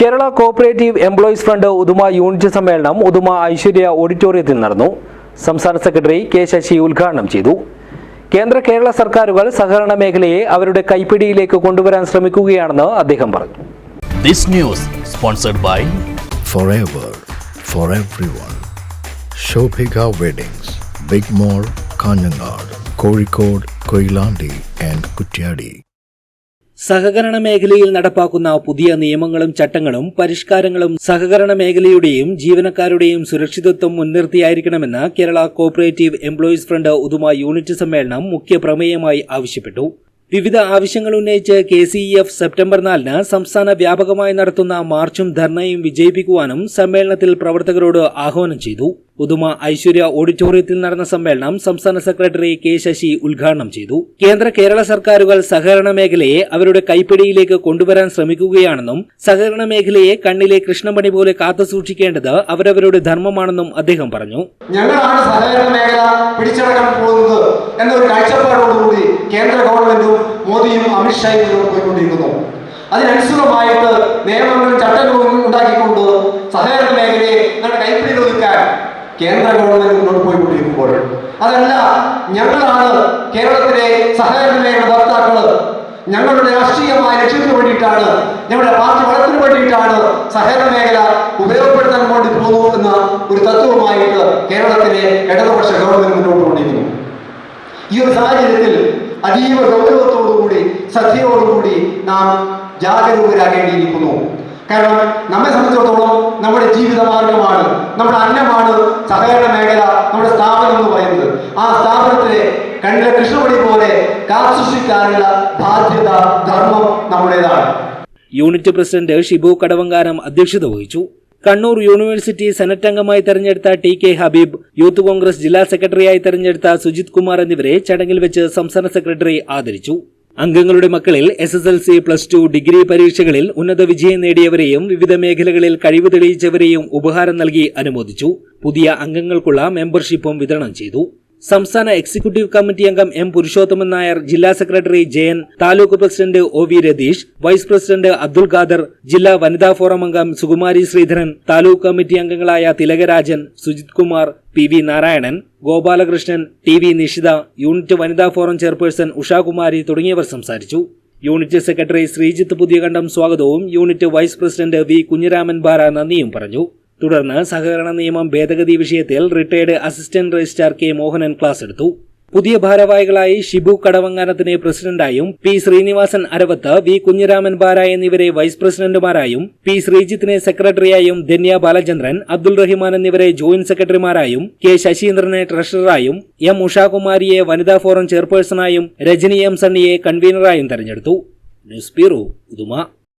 Kerala cooperative employees front Uduma unit സമ്മേളനം ഉദുമ ഐശ്വര്യ ഓഡിറ്റോറിയത്തിൽ നടന്നു സംസ്ഥാന സെക്രട്ടറി കെ ശശി ഉദ്ഘാടനം ചെയ്തു കേന്ദ്ര കേരള സർക്കാരുകൾ സഹകരണ മേഖലയെ അവരുടെ കൈപ്പിടിയിലേക്ക് കൊണ്ടുവരാൻ ശ്രമിക്കുകയാണെന്ന് അദ്ദേഹം പറഞ്ഞു This news sponsored by forever for everyone. Shobhika Weddings, Big Mall, Kanyanad, Kozhikode, Koilandi and Kutyadi. സഹകരണ മേഖലയിൽ നടപ്പാക്കുന്ന പുതിയ നിയമങ്ങളും ചട്ടങ്ങളും പരിഷ്കാരങ്ങളും സഹകരണ മേഖലയുടെയും ജീവനക്കാരുടെയും സുരക്ഷിതത്വം മുൻനിർത്തിയായിരിക്കണമെന്ന് Kerala cooperative employees front Uduma unit സമ്മേളനം മുഖ്യ പ്രമേയമായി ആവശ്യപ്പെട്ടു. വിവിധ ആവശ്യങ്ങൾ ഉന്നയിച്ച് K C E F September നാലിന് സംസ്ഥാന വ്യാപകമായി നടത്തുന്ന മാർച്ചും ധർണയും വിജയിപ്പിക്കുവാനും സമ്മേളനത്തിൽ പ്രവർത്തകരോട് ആഹ്വാനം ചെയ്തു. ഉദുമ ഐശ്വര്യ ഓഡിറ്റോറിയത്തിൽ നടന്ന സമ്മേളനം സംസ്ഥാന സെക്രട്ടറി കെ ശശി ഉദ്ഘാടനം ചെയ്തു. കേന്ദ്ര കേരള സർക്കാരുകൾ സഹകരണ മേഖലയെ അവരുടെ കൈപ്പിടിയിലേക്ക് കൊണ്ടുവരാൻ ശ്രമിക്കുകയാണെന്നും സഹകരണ മേഖലയെ കണ്ണിലെ കൃഷ്ണമണി പോലെ കാത്തുസൂക്ഷിക്കേണ്ടത് അവരവരുടെ ധർമ്മമാണെന്നും അദ്ദേഹം പറഞ്ഞു. ഞങ്ങളാണ് സഹകരണ മേഖല കേന്ദ്ര ഗവൺമെന്റും മോദിയും അമിത്ഷായും പോയിക്കൊണ്ടിരിക്കുന്നു. അതിനനുസൃതമായിട്ട് നിയമങ്ങളും ചട്ടങ്ങളും ഉണ്ടാക്കിക്കൊണ്ട് സഹകരണ മേഖലയെ ഞങ്ങളുടെ കൈപ്പിടിയിൽ ഒതുക്കാൻ കേന്ദ്ര ഗവൺമെന്റ് മുന്നോട്ട് പോയിക്കൊണ്ടിരിക്കുമ്പോൾ അതല്ല ഞങ്ങളാണ് കേരളത്തിലെ സഹകരണ മേഖല ഭർത്താക്കൾ. ഞങ്ങളുടെ രാഷ്ട്രീയമായ ലക്ഷ്യത്തിന് വേണ്ടിയിട്ടാണ് ഞങ്ങളുടെ പാർട്ടി വളത്തിന് വേണ്ടിയിട്ടാണ് സഹകരണ മേഖല ഉപയോഗപ്പെടുത്താൻ വേണ്ടി പോകുന്നു എന്ന ഒരു തത്വമായിട്ട് കേരളത്തിലെ ഇടതുപക്ഷ ഗവൺമെന്റ് മുന്നോട്ട് കൊണ്ടിരിക്കുന്നു. ഈ ഒരു സാഹചര്യത്തിൽ അതീവ ഗൗരവത്തോടുകൂടി ശ്രദ്ധയോടുകൂടി നാം ജാഗരൂകരാകേണ്ടിയിരിക്കുന്നു. കാരണം നമ്മെ സംബന്ധിച്ചിടത്തോളം നമ്മുടെ ജീവിത മാർഗമാണ് നമ്മുടെ അന്നമാണ് സഹകരണ മേഖല നമ്മുടെ സ്ഥാപനം എന്ന് പറയുന്നത്. ആ സ്ഥാപനത്തിലെ കണ്ണിലെ കൃഷ്ണപടി പോലെ കാത്തുസൂക്ഷിക്കാനുള്ള ബാധ്യത ധർമ്മം നമ്മുടേതാണ്. യൂണിറ്റ് പ്രസിഡന്റ് ഷിബു കടവങ്കാനം അധ്യക്ഷത വഹിച്ചു. കണ്ണൂർ യൂണിവേഴ്സിറ്റി സെനറ്റ് അംഗമായി തെരഞ്ഞെടുത്ത T K Habeeb youth Congress ജില്ലാ സെക്രട്ടറിയായി തെരഞ്ഞെടുത്ത സുജിത് കുമാർ എന്നിവരെ ചടങ്ങിൽ വെച്ച് സംസ്ഥാന സെക്രട്ടറി ആദരിച്ചു. അംഗങ്ങളുടെ മക്കളിൽ S S L C plus two degree പരീക്ഷകളിൽ ഉന്നത വിജയം നേടിയവരെയും വിവിധ മേഖലകളിൽ കഴിവ് തെളിയിച്ചവരെയും ഉപഹാരം നൽകി അനുമോദിച്ചു. പുതിയ അംഗങ്ങൾക്കുള്ള മെമ്പർഷിപ്പും വിതരണം ചെയ്തു. സംസ്ഥാന എക്സിക്യൂട്ടീവ് കമ്മിറ്റി അംഗം എം പുരുഷോത്തമൻ നായർ ജില്ലാ secretary Jayan taluk president O V Ratheesh vice president Abdul Khader ജില്ലാ വനിതാ ഫോറം അംഗം സുകുമാരി ശ്രീധരൻ താലൂക്ക് കമ്മിറ്റി അംഗങ്ങളായ Thilakarajan Sujith Kumar P V Narayanan Gopalakrishnan T V Nishitha unit വനിതാ ഫോറം ചെയർപേഴ്സൺ ഉഷാകുമാരി തുടങ്ങിയവർ സംസാരിച്ചു. യൂണിറ്റ് സെക്രട്ടറി ശ്രീജിത്ത് പുതിയകണ്ഠം സ്വാഗതവും unit vice president V Kunhiraman Bara നന്ദിയും പറഞ്ഞു. തുടർന്ന് സഹകരണ നിയമം ഭേദഗതി വിഷയത്തിൽ retired assistant registrar K Mohanan class എടുത്തു. പുതിയ ഭാരവാഹികളായി ഷിബു കടവങ്ങാനത്തിനെ പ്രസിഡന്റായും പി ശ്രീനിവാസൻ അരവത്ത് വി കുഞ്ഞിരാമൻ ബാര എന്നിവരെ വൈസ് പ്രസിഡന്റുമാരായും പി ശ്രീജിത്തിനെ സെക്രട്ടറിയായും ധന്യ ബാലചന്ദ്രൻ അബ്ദുൾ റഹിമാൻ എന്നിവരെ ജോയിന്റ് സെക്രട്ടറിമാരായും കെ ശശീന്ദ്രനെ ട്രഷററായും എം ഉഷാകുമാരിയെ വനിതാ ഫോറം ചെയർപേഴ്സണായും രജനി എം സണ്ണിയെ കൺവീനറായും തെരഞ്ഞെടുത്തു. News bureau